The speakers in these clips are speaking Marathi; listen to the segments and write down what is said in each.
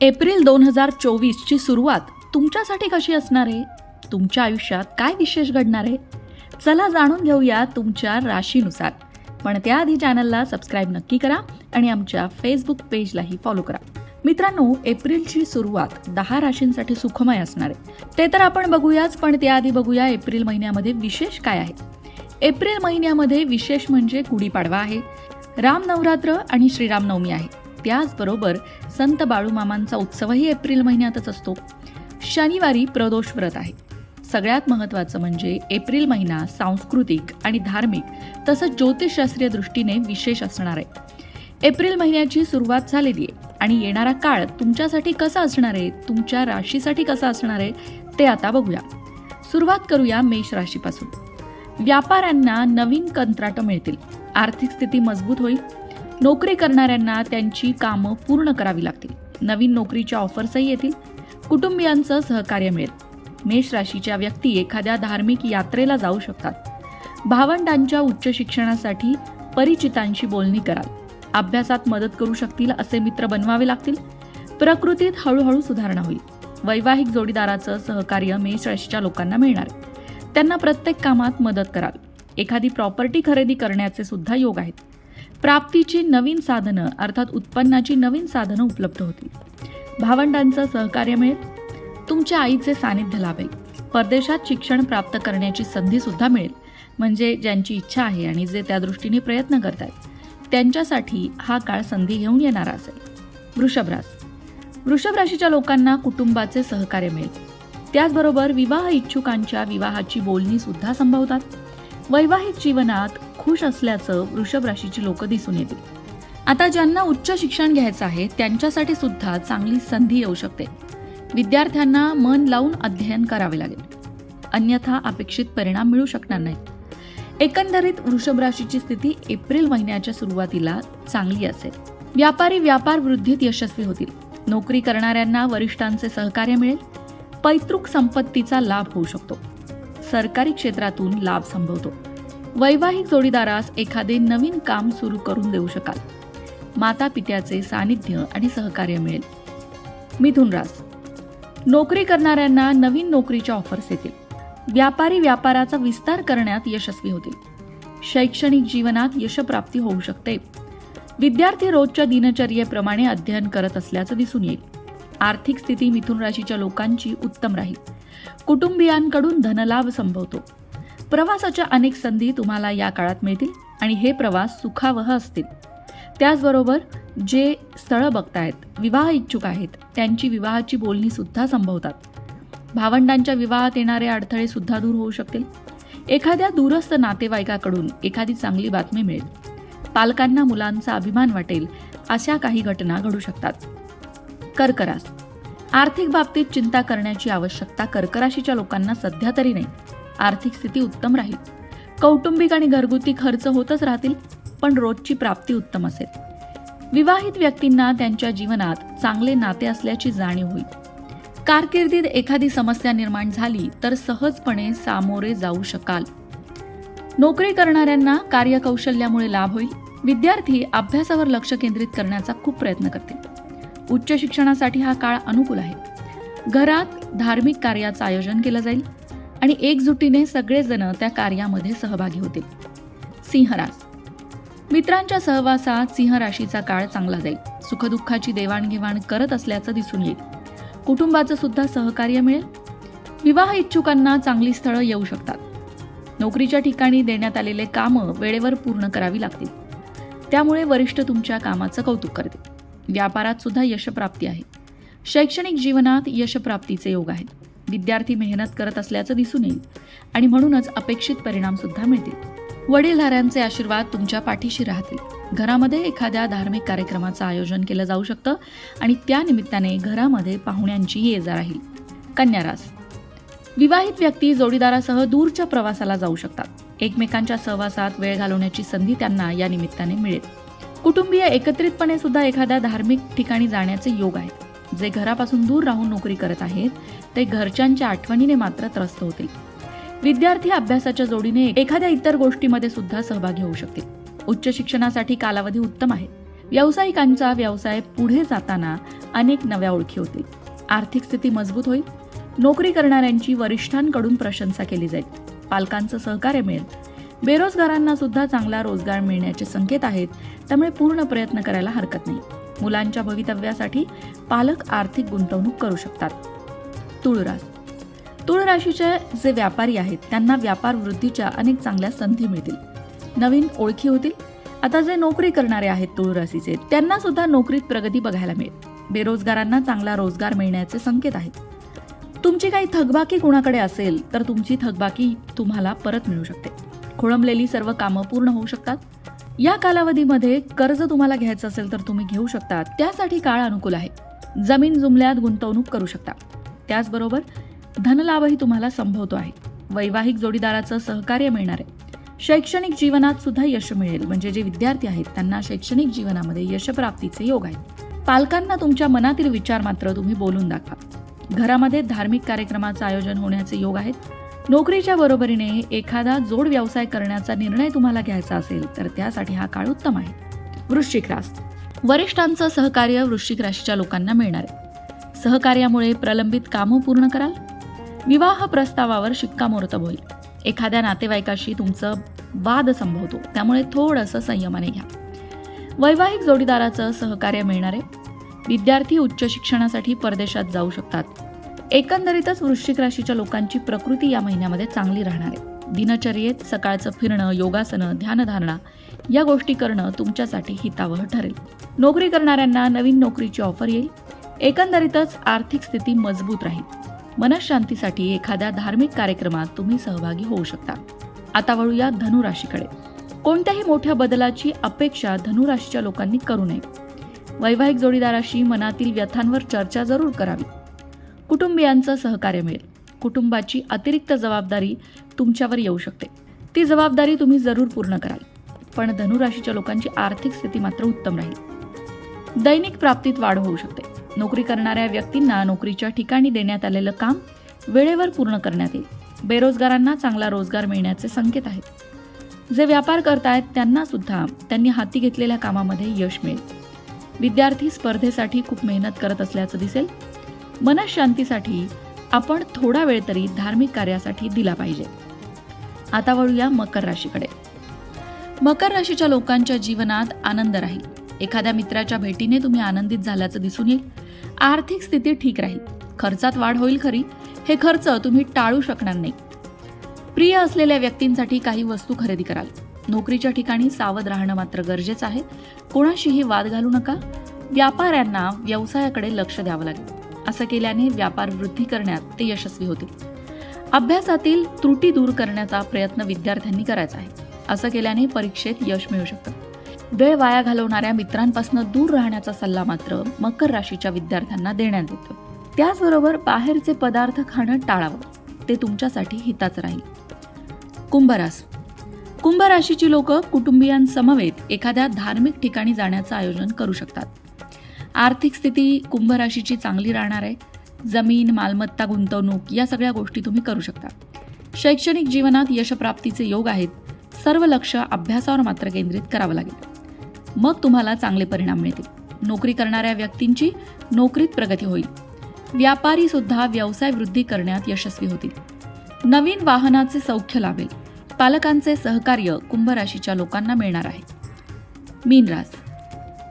एप्रिल दोन हजार चोवीसची सुरुवात तुमच्यासाठी कशी असणार आहे? तुमच्या आयुष्यात काय विशेष घडणार आहे? चला जाणून घेऊया तुमच्या राशीनुसार. पण त्याआधी चॅनलला सबस्क्राईब नक्की करा आणि आमच्या फेसबुक पेजलाही फॉलो करा. मित्रांनो एप्रिलची सुरुवात दहा राशींसाठी सुखमय असणार आहे. ते तर आपण बघूयाच पण त्याआधी बघूया एप्रिल महिन्यामध्ये विशेष काय आहे. एप्रिल महिन्यामध्ये विशेष म्हणजे गुढीपाडवा आहे. राम नवरात्र आणि श्रीरामनवमी आहे. त्याचबरोबर संत बाळूमामांचा उत्सवही एप्रिल महिन्यातच असतो. शनिवारी प्रदोष व्रत आहे. सगळ्यात महत्त्वाचं म्हणजे एप्रिल महिना सांस्कृतिक आणि धार्मिक तसंच ज्योतिषशास्त्रीय दृष्टीने विशेष असणार आहे. एप्रिल महिन्याची सुरुवात झालेली आहे आणि येणारा काळ तुमच्यासाठी कसा असणार आहे तुमच्या राशीसाठी कसा असणार आहे ते आता बघूया. सुरुवात करूया मेष राशीपासून. व्यापाऱ्यांना नवीन कंत्राटं मिळतील. आर्थिक स्थिती मजबूत होईल. नोकरी करणाऱ्यांना त्यांची कामं पूर्ण करावी लागतील. नवीन नोकरीच्या ऑफर्सही येतील. कुटुंबियांचं सहकार्य मिळेल. मेष राशीच्या व्यक्ती एखाद्या धार्मिक यात्रेला जाऊ शकतात. भावंडांच्या उच्च शिक्षणासाठी परिचितांशी बोलणी कराल. अभ्यासात मदत करू शकतील असे मित्र बनवावे लागतील. प्रकृतीत हळूहळू सुधारणा होईल. वैवाहिक जोडीदाराचं सहकार्य मेष राशीच्या लोकांना मिळणार. त्यांना प्रत्येक कामात मदत कराल. एखादी प्रॉपर्टी खरेदी करण्याचे सुद्धा योग आहेत. प्राप्तीची नवीन साधनं अर्थात उत्पन्नाची नवीन साधनं उपलब्ध होतील. भावंडांचं सहकार्य मिळेल. तुमच्या आईचे सानिध्य लाभेल. परदेशात शिक्षण प्राप्त करण्याची संधी सुद्धा मिळेल. म्हणजे ज्यांची इच्छा आहे आणि जे त्या दृष्टीने प्रयत्न करत आहेत त्यांच्यासाठी हा काळ संधी घेऊन येणारा असेल. वृषभ रास वृषभ राशीच्या लोकांना कुटुंबाचे सहकार्य मिळेल. त्याचबरोबर विवाह इच्छुकांच्या विवाहाची बोलणी सुद्धा संभवतात. वैवाहिक जीवनात खुश असल्याचं वृषभ राशीची लोक दिसून येतील. आता ज्यांना उच्च शिक्षण घ्यायचं आहे त्यांच्यासाठी सुद्धा चांगली संधी येऊ शकते. विद्यार्थ्यांना मन लावून अध्ययन करावे लागेल. अन्यथा अपेक्षित परिणाम मिळू शकणार नाही एकंदरीत वृषभ राशीची स्थिती एप्रिल महिन्याच्या सुरुवातीला चांगली असेल. व्यापारी व्यापार वृद्धीत यशस्वी होतील. नोकरी करणाऱ्यांना वरिष्ठांचे सहकार्य मिळेल. पैतृक संपत्तीचा लाभ होऊ शकतो. सरकारी क्षेत्रातून लाभ संभवतो. वैवाहिक जोडीदारास एखादे नवीन काम सुरू करून देऊ शकाल. माता पित्याचे सानिध्य आणि सहकार्य मिळेल. मिथुन रास नोकरी करणाऱ्यांना नवीन नोकरीच्या ऑफर्स येतील. व्यापारी व्यापाराचा विस्तार करण्यात यशस्वी होतील. शैक्षणिक जीवनात यशप्राप्ती होऊ शकते. विद्यार्थी रोजच्या दिनचर्येप्रमाणे अध्ययन करत असल्याचं दिसून येईल. आर्थिक स्थिती मिथुन राशीच्या लोकांची उत्तम राहील. कुटुंबियांकडून धनलाभ संभवतो. प्रवासाच्या अनेक संधी तुम्हाला या काळात मिळतील आणि हे प्रवास सुखावह असतील. त्याचबरोबर जे स्थळं बघतायत विवाह इच्छुक आहेत त्यांची विवाहाची बोलणी सुद्धा संभवतात. भावंडांच्या विवाहात येणारे अडथळे सुद्धा दूर होऊ शकतील. एखाद्या दूरस्थ नातेवाईकाकडून एखादी चांगली बातमी मिळेल. पालकांना मुलांचा अभिमान वाटेल अशा काही घटना घडू शकतात. कर्करास. आर्थिक बाबतीत चिंता करण्याची आवश्यकता कर्कराशीच्या लोकांना सध्या तरी नाही. आर्थिक स्थिती उत्तम राहील. कौटुंबिक आणि घरगुती खर्च होतच राहतील पण रोजची प्राप्ती उत्तम असेल. विवाहित व्यक्तींना त्यांच्या जीवनात चांगले नाते असल्याची जाणीव होईल. कारकिर्दीत एखादी समस्या निर्माण झाली तर सहजपणे सामोरे जाऊ शकाल. नोकरी करणाऱ्यांना कार्यकौशल्यामुळे लाभ होईल. विद्यार्थी अभ्यासावर लक्ष केंद्रित करण्याचा खूप प्रयत्न करतील. उच्च शिक्षणासाठी हा काळ अनुकूल आहे. घरात धार्मिक कार्याचं आयोजन केलं जाईल. आणि एकजुटीने सगळेजण त्या कार्यामध्ये सहभागी होतील. सिंहरास मित्रांच्या सहवासात सिंह राशीचा काळ चांगला जाईल. सुखदुःखाची देवाणघेवाण करत असल्याचं दिसून येईल. कुटुंबाचं सुद्धा सहकार्य मिळेल. विवाह इच्छुकांना चांगली स्थळं येऊ शकतात. नोकरीच्या ठिकाणी देण्यात आलेले कामं वेळेवर पूर्ण करावी लागतील. त्यामुळे वरिष्ठ तुमच्या कामाचं कौतुक करतील. व्यापारात सुद्धा यशप्राप्ती आहे. शैक्षणिक जीवनात यशप्राप्तीचे योग आहेत. विद्यार्थी मेहनत करत असल्याचं दिसून येईल. आणि म्हणूनच अपेक्षित परिणाम सुद्धा मिळतील. वडीलधाऱ्यांचे आशीर्वाद तुमच्या पाठीशी राहतील. घरामध्ये एखाद्या धार्मिक कार्यक्रमाचं आयोजन केलं जाऊ शकतं आणि त्यानिमित्ताने घरामध्ये पाहुण्यांची ये जा राहील. कन्यारास विवाहित व्यक्ती जोडीदारासह दूरच्या प्रवासाला जाऊ शकतात. एकमेकांच्या सहवासात वेळ घालवण्याची संधी त्यांना या निमित्ताने मिळेल. कुटुंबीय एकत्रितपणे सुद्धा एखाद्या धार्मिक ठिकाणी जाण्याचे योग आहेत. जे घरापासून दूर राहून नोकरी करत आहेत ते घरच्यांच्या आठवणीने मात्र त्रस्त होतील. विद्यार्थी अभ्यासाच्या जोडीने एखाद्या इतर गोष्टीमध्ये सुद्धा सहभागी होऊ शकतील. उच्च शिक्षणासाठी कालावधी उत्तम आहे. व्यावसायिकांचा व्यवसाय पुढे जाताना अनेक नव्या ओळखी होतील. आर्थिक स्थिती मजबूत होईल. नोकरी करणाऱ्यांची वरिष्ठांकडून प्रशंसा केली जाईल. पालकांचं सहकार्य मिळेल. बेरोजगारांना सुद्धा चांगला रोजगार मिळण्याचे संकेत आहेत त्यामुळे पूर्ण प्रयत्न करायला हरकत नाही. मुलांच्या भवितव्यासाठी पालक आर्थिक गुंतवणूक करू शकतात. तुळरास तुळ राशीचे जे व्यापारी आहेत त्यांना व्यापार वृद्धीच्या अनेक चांगल्या संधी मिळतील. नवीन ओळखी होतील. आता जे नोकरी करणारे आहेत तुळ राशीचे त्यांना सुद्धा नोकरीत प्रगती बघायला मिळेल. बेरोजगारांना चांगला रोजगार मिळण्याचे संकेत आहेत. तुमची काही थकबाकी कुणाकडे असेल तर तुमची थकबाकी तुम्हाला परत मिळू शकते. खोळंबलेली सर्व कामं पूर्ण होऊ शकतात. या कालावधीमध्ये कर्ज तुम्हाला घ्यायचं असेल तर तुम्ही घेऊ शकता. त्यासाठी काळ अनुकूल आहे. जमीन जुमल्यात गुंतवणूक करू शकता. त्याचबरोबर धनलाभही तुम्हाला संभवतो आहे. वैवाहिक जोडीदाराचं सहकार्य मिळणार आहे. शैक्षणिक जीवनात सुद्धा यश मिळेल. म्हणजे जे विद्यार्थी आहेत त्यांना शैक्षणिक जीवनामध्ये यशप्राप्तीचे योग आहेत. पालकांना तुमच्या मनातील विचार मात्र तुम्ही बोलून दाखवा. घरामध्ये धार्मिक कार्यक्रमाचं आयोजन होण्याचे योग आहेत. नोकरीच्या बरोबरीने एखादा जोड व्यवसाय करण्याचा निर्णय तुम्हाला घ्यायचा असेल तर त्यासाठी हा काळ उत्तम आहे. वृश्चिक रास वरिष्ठांचं सहकार्य वृश्चिक राशीच्या लोकांना मिळणार आहे. सहकार्यामुळे प्रलंबित कामं पूर्ण कराल. विवाह प्रस्तावावर शिक्कामोर्तब होईल. एखाद्या नातेवाईकाशी तुमचं वाद संभवतो त्यामुळे थोडंसं संयमाने घ्या. वैवाहिक जोडीदाराचं सहकार्य मिळणार आहे. विद्यार्थी उच्च शिक्षणासाठी परदेशात जाऊ शकतात. एकंदरीतच वृश्चिक राशीच्या लोकांची प्रकृती या महिन्यामध्ये चांगली राहणार आहे. दिनचर्येत सकाळचं फिरणं योगासनं ध्यानधारणा या गोष्टी करणं तुमच्यासाठी हितावह ठरेल. नोकरी करणाऱ्यांना नवीन नोकरीची ऑफर येईल. एकंदरीतच आर्थिक स्थिती मजबूत राहील. मनशांतीसाठी एखाद्या धार्मिक कार्यक्रमात तुम्ही सहभागी होऊ शकता. आता वळूया धनुराशीकडे. कोणत्याही मोठ्या बदलाची अपेक्षा धनुराशीच्या लोकांनी करू नये. वैवाहिक जोडीदाराशी मनातील व्यथांवर चर्चा जरूर करावी. कुटुंबियांचं सहकार्य मिळेल. कुटुंबाची अतिरिक्त जबाबदारी तुमच्यावर येऊ शकते. ती जबाबदारी तुम्ही जरूर पूर्ण कराल. पण धनुराशीच्या लोकांची आर्थिक स्थिती मात्र उत्तम राहील. दैनिक प्राप्तीत वाढ होऊ शकते. नोकरी करणाऱ्या व्यक्तींना नोकरीच्या ठिकाणी देण्यात आलेलं काम वेळेवर पूर्ण करण्यात येईल. बेरोजगारांना चांगला रोजगार मिळण्याचे संकेत आहेत. जे व्यापार करतायत त्यांना सुद्धा त्यांनी हाती घेतलेल्या कामामध्ये यश मिळेल. विद्यार्थी स्पर्धेसाठी खूप मेहनत करत असल्याचं दिसेल. मनशांतीसाठी आपण थोडा वेळ तरी धार्मिक कार्यासाठी दिला पाहिजे. आता वळूया मकर राशीकडे. मकर राशीच्या लोकांच्या जीवनात आनंद राहील. एखाद्या मित्राच्या भेटीने तुम्ही आनंदित झाल्याचं दिसून येईल. आर्थिक स्थिती ठीक राहील. खर्चात वाढ होईल खरी. हे खर्च तुम्ही टाळू शकणार नाही. प्रिय असलेल्या व्यक्तींसाठी काही वस्तू खरेदी कराल. नोकरीच्या ठिकाणी सावध राहणं मात्र गरजेचं आहे. कोणाशीही वाद घालू नका. व्यापाऱ्यांना व्यवसायाकडे लक्ष द्यावं लागेल. असं केल्याने व्यापार वृद्धी करण्यात ते यशस्वी होतील. अभ्यासातील त्रुटी दूर करण्याचा प्रयत्न विद्यार्थ्यांनी करायचा आहे. असं केल्याने परीक्षेत यश मिळू शकतं. वेळ वाया घालवणाऱ्या मित्रांपासून दूर राहण्याचा सल्ला मात्र मकर राशीच्या विद्यार्थ्यांना देण्यात येतो. त्याचबरोबर बाहेरचे पदार्थ खाणं टाळावं. ते तुमच्यासाठी हिताचं राहील. कुंभरास कुंभ राशीची लोक कुटुंबियांसमवेत एखाद्या धार्मिक ठिकाणी जाण्याचं आयोजन करू शकतात. आर्थिक स्थिती कुंभ राशीची चांगली राहणार आहे. जमीन मालमत्ता गुंतवणूक या सगळ्या गोष्टी तुम्ही करू शकता. शैक्षणिक जीवनात यशप्राप्तीचे योग आहेत. सर्व लक्ष अभ्यासावर मात्र केंद्रित करावं लागेल. मग तुम्हाला चांगले परिणाम मिळतील. नोकरी करणाऱ्या व्यक्तींची नोकरीत प्रगती होईल. व्यापारी सुद्धा व्यवसाय वृद्धी करण्यात यशस्वी होतील. नवीन वाहनाचे सौख्य लाभेल. पालकांचे सहकार्य कुंभ राशीच्या लोकांना मिळणार आहे. मीन रास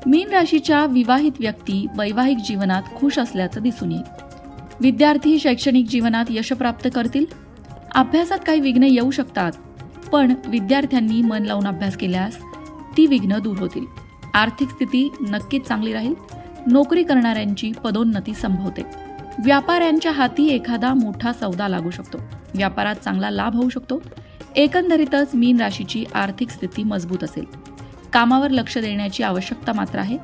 मीन राशीच्या विवाहित व्यक्ती वैवाहिक जीवनात खुश असल्याचं दिसून येईल. विद्यार्थी शैक्षणिक जीवनात यश प्राप्त करतील? अभ्यासात काही विघ्न येऊ शकतात पण विद्यार्थ्यांनी मन लावून अभ्यास केल्यास ती विघ्न दूर होतील. आर्थिक स्थिती नक्कीच चांगली राहील. नोकरी करणाऱ्यांची पदोन्नती संभवते. व्यापाऱ्यांच्या हाती एखादा मोठा सौदा लागू शकतो. व्यापारात चांगला लाभ होऊ शकतो. एकंदरीतच मीन राशीची आर्थिक स्थिती मजबूत असेल. कामावर लक्ष देण्याची आवश्यकता मात्र आहे.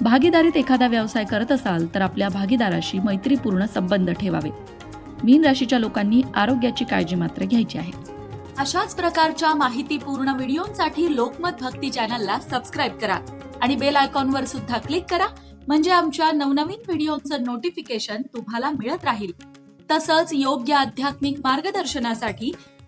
भागीदारीत एखादा व्यवसाय करत असाल तर आपल्या भागीदाराशी मैत्रीपूर्ण संबंध ठेवावे. मीन राशीच्या लोकांनी आरोग्याची काळजी मात्र घ्यायची आहे. अशाच प्रकारच्या माहितीपूर्ण व्हिडिओंसाठी लोकमत भक्ती चॅनलला सबस्क्राईब करा आणि बेल आयकॉनवर सुद्धा क्लिक करा म्हणजे आमच्या नवनवीन व्हिडिओचं नोटिफिकेशन तुम्हाला मिळत राहील. तसंच योग्य आध्यात्मिक मार्गदर्शनासाठी